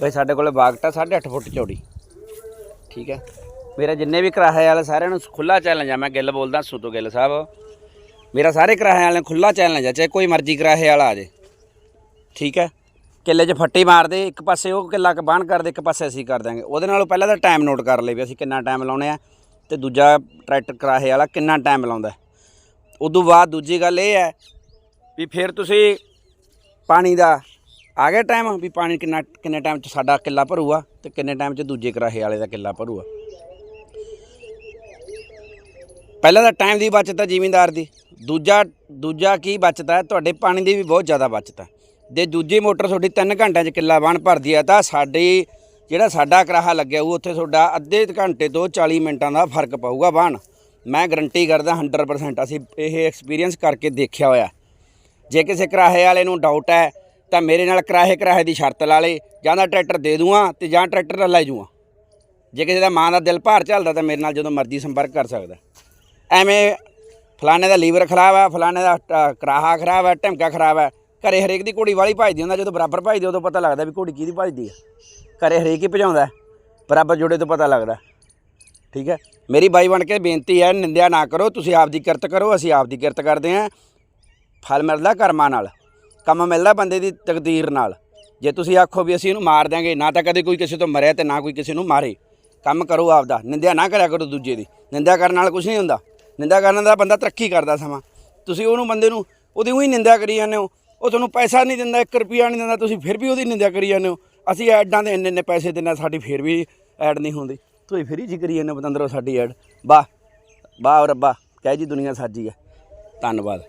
ਬਈ ਸਾਡੇ ਕੋਲੇ ਬਾਗਟਾ 8.5 ਫੁੱਟ ਚੌੜੀ। ਠੀਕ ਹੈ। ਮੇਰਾ ਜਿੰਨੇ ਵੀ ਕਿਰਾਏ ਵਾਲੇ ਸਾਰਿਆਂ ਨੂੰ ਖੁੱਲਾ ਚੈਲੰਜ ਆ, ਮੈਂ ਗਿੱਲ ਬੋਲਦਾ ਸੁਤੋ ਗਿੱਲ ਸਾਹਿਬ। ਮੇਰਾ ਸਾਰੇ ਕਿਰਾਏ ਵਾਲੇ ਖੁੱਲਾ ਚੈਲੰਜ ਆ, ਚਾਹੇ ਕੋਈ ਮਰਜ਼ੀ ਕਿਰਾਏ ਵਾਲਾ ਆ ਜੇ। ਠੀਕ ਹੈ। ਕਿੱਲੇ 'ਚ ਫੱਟੀ ਮਾਰਦੇ ਇੱਕ ਪਾਸੇ ਉਹ ਕਿੱਲਾ ਕ ਬਾਣ ਕਰਦੇ ਇੱਕ ਪਾਸੇ ਅਸੀਂ ਕਰ ਦਾਂਗੇ ਉਹਦੇ ਨਾਲੋਂ ਪਹਿਲਾਂ ਤਾਂ ਟਾਈਮ ਨੋਟ ਕਰ ਲਈ ਵੀ ਅਸੀਂ ਕਿੰਨਾ ਟਾਈਮ ਲਾਉਣੇ ਆ, ਤੇ ਦੂਜਾ ਟਰੈਕਟਰ ਕਿਰਾਏ ਵਾਲਾ ਕਿੰਨਾ ਟਾਈਮ ਲਾਉਂਦਾ। ਉਦੋਂ ਬਾਅਦ ਦੂਜੀ ਗੱਲ ਇਹ ਹੈ ਵੀ ਫਿਰ ਤੁਸੀਂ ਪਾਣੀ ਦਾ ਆ ਗਿਆ ਟਾਈਮ ਵੀ ਪਾਣੀ ਕਿੰਨਾ ਕਿੰਨੇ ਟਾਈਮ 'ਚ ਸਾਡਾ ਕਿੱਲਾ ਭਰੂਗਾ ਤੇ ਕਿੰਨੇ ਟਾਈਮ 'ਚ ਦੂਜੇ ਕਿਰਾਏ ਵਾਲੇ ਦਾ ਕਿੱਲਾ ਭਰੂਗਾ। ਪਹਿਲਾਂ ਤਾਂ ਟਾਈਮ ਦੀ ਬਚਤ ਹੈ ਜ਼ਿਮੀਂਦਾਰ ਦੀ। ਦੂਜਾ ਦੂਜਾ ਕੀ ਬਚਤ ਹੈ? ਤੁਹਾਡੇ ਪਾਣੀ ਦੀ ਵੀ ਬਹੁਤ ਜ਼ਿਆਦਾ ਬਚਤ ਹੈ। ਜੇ ਦੂਜੀ ਮੋਟਰ ਤੁਹਾਡੀ 3 ਘੰਟਿਆਂ 'ਚ ਕਿੱਲਾ ਬਣ ਭਰਦੀ ਹੈ ਤਾਂ ਸਾਡੀ ਜਿਹੜਾ ਸਾਡਾ ਕਰਾਹਾ ਲੱਗਿਆ ਉਹ ਉੱਥੇ ਤੁਹਾਡਾ ਅੱਧੇ ਘੰਟੇ ਤੋਂ 40 ਮਿੰਟਾਂ ਦਾ ਫ਼ਰਕ ਪਊਗਾ ਬਾਣ ਮੈਂ ਗਰੰਟੀ ਕਰਦਾ 100% ਅਸੀਂ ਇਹ ਐਕਸਪੀਰੀਅੰਸ ਕਰਕੇ ਦੇਖਿਆ ਹੋਇਆ। ਜੇ ਕਿਸੇ ਕਿਰਾਏ ਵਾਲੇ ਨੂੰ ਡਾਊਟ ਹੈ ਤਾਂ ਮੇਰੇ ਨਾਲ ਕਿਰਾਏ ਕਿਰਾਏ ਦੀ ਸ਼ਰਤ ਲਾ ਲੇ ਜਾਂ ਤਾਂ ਟਰੈਕਟਰ ਦੇ ਦੂੰਗਾ ਤੇ ਜਾਂ ਟਰੈਕਟਰ ਲੈ ਜੂਆਂ ਜੇ ਕਿਸੇ ਦਾ ਮਾਂ ਦਾ ਦਿਲ ਭਾਰ ਚੱਲਦਾ ਤਾਂ ਮੇਰੇ ਨਾਲ ਜਦੋਂ ਮਰਜ਼ੀ ਸੰਪਰਕ ਕਰ ਸਕਦਾ ਐਵੇਂ ਫਲਾਣੇ ਦਾ ਲੀਵਰ ਖਰਾਬ ਹੈ ਫਲਾਣੇ ਦਾ ਅ, ਕਰਾਹਾ ਖਰਾਬ ਹੈ ਢਮਕਾ ਖਰਾਬ ਹੈ ਘਰੇ ਹਰੇਕ ਦੀ ਘੋੜੀ ਵਾਲੀ ਭਜਦੀ ਹੁੰਦਾ ਜਦੋਂ ਬਰਾਬਰ ਭਜਦੀ ਉਦੋਂ ਪਤਾ ਲੱਗਦਾ ਵੀ ਘੋੜੀ ਕਿਹਦੀ ਭਜਦੀ ਹੈ। ਘਰੇ ਹਰੇਕ ਹੀ ਭਜਾਉਂਦਾ ਬਰਾਬਰ ਜੁੜੇ ਤੋਂ ਪਤਾ ਲੱਗਦਾ ਠੀਕ ਹੈ? ਮੇਰੀ ਬਾਈ ਬਣ ਕੇ ਬੇਨਤੀ ਹੈ ਨਿੰਦਿਆ ਨਾ ਕਰੋ ਤੁਸੀਂ ਆਪ ਦੀ ਕਿਰਤ ਕਰੋ ਅਸੀਂ ਆਪ ਦੀ ਕਿਰਤ ਕਰਦੇ ਹਾਂ। ਫਲ ਮਿਲਦਾ ਕਰਮਾਂ ਨਾਲ, ਕੰਮ ਮਿਲਦਾ ਬੰਦੇ ਦੀ ਤਕਦੀਰ ਨਾਲ। ਜੇ ਤੁਸੀਂ ਆਖੋ ਵੀ ਅਸੀਂ ਇਹਨੂੰ ਮਾਰ ਦਿਆਂਗੇ, ਨਾ ਤਾਂ ਕਦੇ ਕੋਈ ਕਿਸੇ ਤੋਂ ਮਰਿਆ ਤੇ ਨਾ ਕੋਈ ਕਿਸੇ ਨੂੰ ਮਾਰੇ। ਕੰਮ ਕਰੋ ਆਪਦਾ, ਨਿੰਦਿਆ ਨਾ ਕਰਿਆ ਕਰੋ ਦੂਜੇ ਦੀ। ਨਿੰਦਿਆ ਕਰਨ ਨਾਲ ਕੁਝ ਨਹੀਂ ਹੁੰਦਾ। ਨਿੰਦਿਆ ਕਰਨ ਦਾ ਬੰਦਾ ਤਰੱਕੀ ਕਰਦਾ ਸਮਾਂ। ਤੁਸੀਂ ਉਹਨੂੰ ਬੰਦੇ ਨੂੰ, ਉਹਦੀ ਉਹੀ ਨਿੰਦਿਆ ਕਰੀ ਜਾਂਦੇ ਹੋ। ਉਹ ਤੁਹਾਨੂੰ ਪੈਸਾ ਨਹੀਂ ਦਿੰਦਾ 1 ਰੁਪਿਆ ਨਹੀਂ ਦਿੰਦਾ, ਤੁਸੀਂ ਫਿਰ ਵੀ ਉਹਦੀ ਨਿੰਦਿਆ ਕਰੀ ਜਾਂਦੇ ਹੋ। ਅਸੀਂ ਐਡਾਂ ਦੇ ਇੰਨੇ ਇੰਨੇ ਪੈਸੇ ਦਿੰਦੇ ਸਾਡੀ ਫਿਰ ਵੀ ਐਡ ਨਹੀਂ ਹੁੰਦੀ। ਤੁਸੀਂ ਫਿਰ ਹੀ ਜ਼ਿਕਰੀ ਜਾਂਦੇ ਹੋ, ਪਤੰਦਰੋਂ, ਸਾਡੀ ਐਡ। ਵਾਹ ਵਾਹ ਰੱਬਾ, ਕਹਿ ਜੀ ਦੁਨੀਆ ਸਾਜੀ ਹੈ। ਧੰਨਵਾਦ।